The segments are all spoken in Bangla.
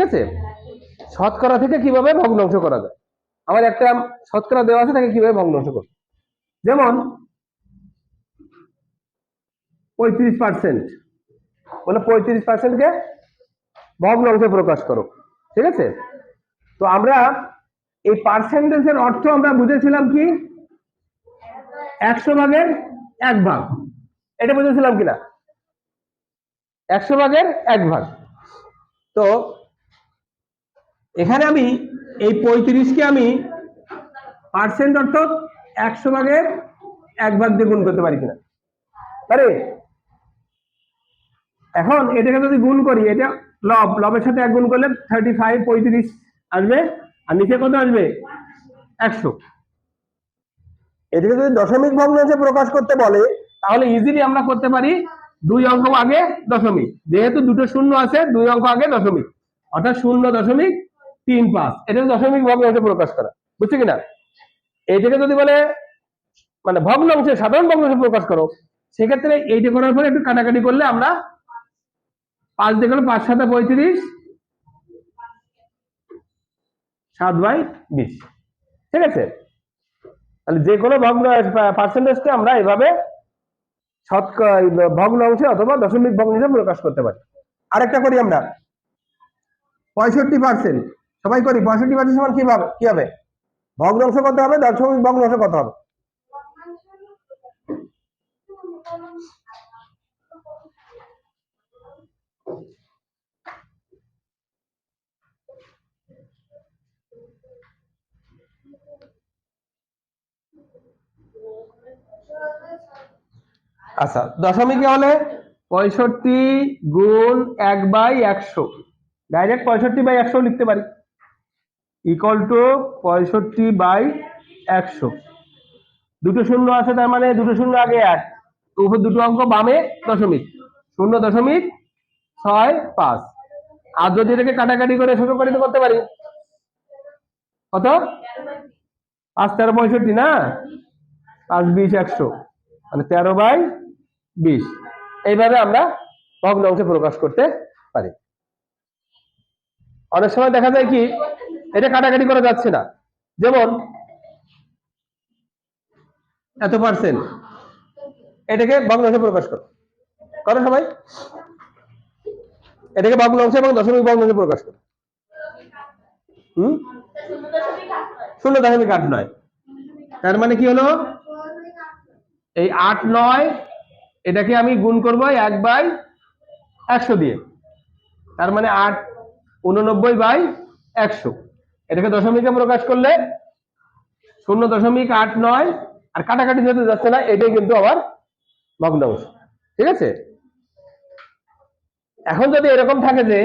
ঠিক আছে? শতকরা থেকে কীভাবে ভগ্নাংশ করা যায়? আমার একটা শতকরা দেওয়া আছে, তাকে কীভাবে ভগ্নাংশ করব? যেমন, পঁয়ত্রিশ পার্সেন্ট বলে পঁয়ত্রিশ পার্সেন্টকে ভগ্নাংশে প্রকাশ করো। ঠিক আছে? তো আমরা এই পার্সেন্টেজের অর্থ আমরা বুঝেছিলাম কি? একশো ভাগের এক ভাগ। এটা বুঝেছিলাম কিনা? একশো ভাগের এক ভাগ। তো এখানে আমি এই পঁয়ত্রিশকে আমি পার্সেন্ট অর্থ একশো ভাগের এক ভাগ দিয়ে গুণ করতে পারি কিনা। পারে এখন এটাকে যদি গুণ করি, এটা লব, লবের সাথে এক গুণ করলে থার্টি ফাইভ পঁয়ত্রিশ আসবে, আর নিচে কত আসবে? একশো। এটাকে যদি দশমিক ভগ্নাংশে প্রকাশ করতে বলে, তাহলে ইজিলি আমরা করতে পারি দুই অঙ্ক আগে দশমিক। যেহেতু দুটো শূন্য আছে, দুই অঙ্ক আগে দশমিক। অর্থাৎ শূন্য দশমিক তিন পাঁচ। এটা দশমিক ভগ্নাংশে প্রকাশ করা। বুঝছ কিনা? এইটাকে যদি বলে মানে ভগ্নাংশে সাধারণ ভগ্নাংশে প্রকাশ করো, সেক্ষেত্রে এইটা করার পরে একটু কাটাকাটি করলে আমরা পাঁচ দিয়ে গেলে পাঁচ সাথে পঁয়ত্রিশ, সাত বাই বিশ। ঠিক আছে? তাহলে যে কোনো ভগ্ন পার্সেন্টেজকে আমরা এভাবে শতক ভগ্নাংশে অথবা দশমিক ভগ্নাংশে প্রকাশ করতে পারি। আরেকটা করি আমরা। পঁয়ষট্টি পার্সেন্ট সবাই করি, পঁয়ষট্টি পার্সেন্ট সমান কি হবে কি হবে? ভগ্নাংশ কত হবে দশমিক ভগ্নাংশ কত হবে। আচ্ছা দশমিকে হলে পঁয়ষট্টি গুণ এক বাই একশো। ডাইরেক্ট পঁয়ষট্টি বাই একশো লিখতে পারি। ইকুয়াল টু পঁয়ষট্টি বাই একশো। দুটো শূন্য আছে, তার মানে দুটো শূন্য আগে এক। উপর দুটো অঙ্ক, বামে দশমিক। শূন্য দশমিক ছয় পাঁচ। আর যদি এটাকে কাটাকাটি করে ছোট করে করতে পারি। কত? পাঁচ, তেরো, পঁয়ষট্টি না? পাঁচ, বিশ, একশো। মানে তেরো বাই বিশ। এইভাবে আমরা ভগ্নাংশে প্রকাশ করতে পারি। অনেক সময় দেখা যায় কি এটা কাটাকাটি করা যাচ্ছে না। যেমন, এত পার্সেন্ট এটাকে ভগ্নাংশে প্রকাশ করো। করো সবাই? এটাকে ভগ্নাংশ এবং দশমিক ভগ্নাংশে প্রকাশ করো। হুম? শূন্য দশমিক আট নয়। তার মানে কি হলো? এই আট নয়, এটাকে আমি গুণ করব এক বাই একশো দিয়ে। তার মানে আট উননব্বই বাই একশো। এটাকে দশমিকে প্রকাশ করলে শূন্য দশমিক আট নয়, আর কাটাকাটি যেতে যাচ্ছে না, এটাই কিন্তু আবার ভগ্নাংশ ঠিক আছে? এখন যদি এরকম থাকে যে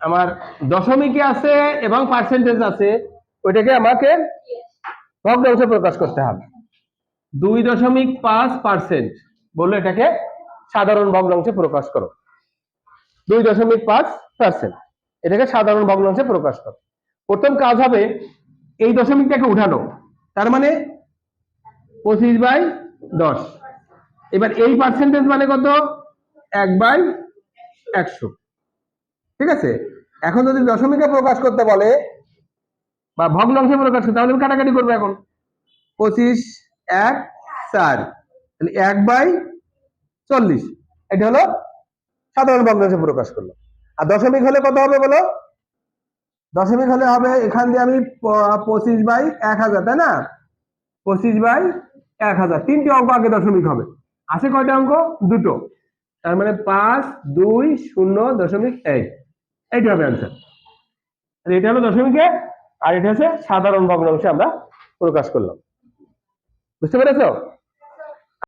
আমার দশমিকে আছে এবং পার্সেন্টেজ আছে, ওইটাকে আমাকে ভগ্নাংশে প্রকাশ করতে হবে। দুই দশমিক পাঁচ পার্সেন্ট বলল এটাকে সাধারণ ভগ্নাংশে প্রকাশ করো। দুই দশমিক পাঁচ পার্সেন্ট এটাকে সাধারণ ভগ্নাংশে প্রকাশ করো। প্রথম কাজ হবে এই দশমিকটাকে উঠানো। তার মানে পঁচিশ বাই দশ। এবার এই পার্সেন্টেজ মানে কত? এক বাই একশো। ঠিক আছে? এখন যদি দশমিকে প্রকাশ করতে বলে বা ভগ্নাংশে প্রকাশ করতে, তাহলে কাটাকাটি করব এখন। পঁচিশ এক চার। এক বাই চল্লিশ। এটা হলো সাধারণ ভগ্নাংশে প্রকাশ করল আর দশমিক হলে কত হবে বলো? দশমিক হলে হবে, এখান দিয়ে আমি পঁচিশ বাই এক হাজার, তাই না? পঁচিশ বাই এক হাজার, তিনটি অঙ্ক আগে দশমিক হবে। আছে কয়টা অঙ্ক? দুটো। তার মানে পাঁচ, দুই, শূন্য, দশমিক এক। এইটা হবে অ্যান্সার এটা হলো দশমিকে, আর এটা হচ্ছে সাধারণ ভগ্নাংশে আমরা প্রকাশ করলাম। বুঝতে পেরেছ?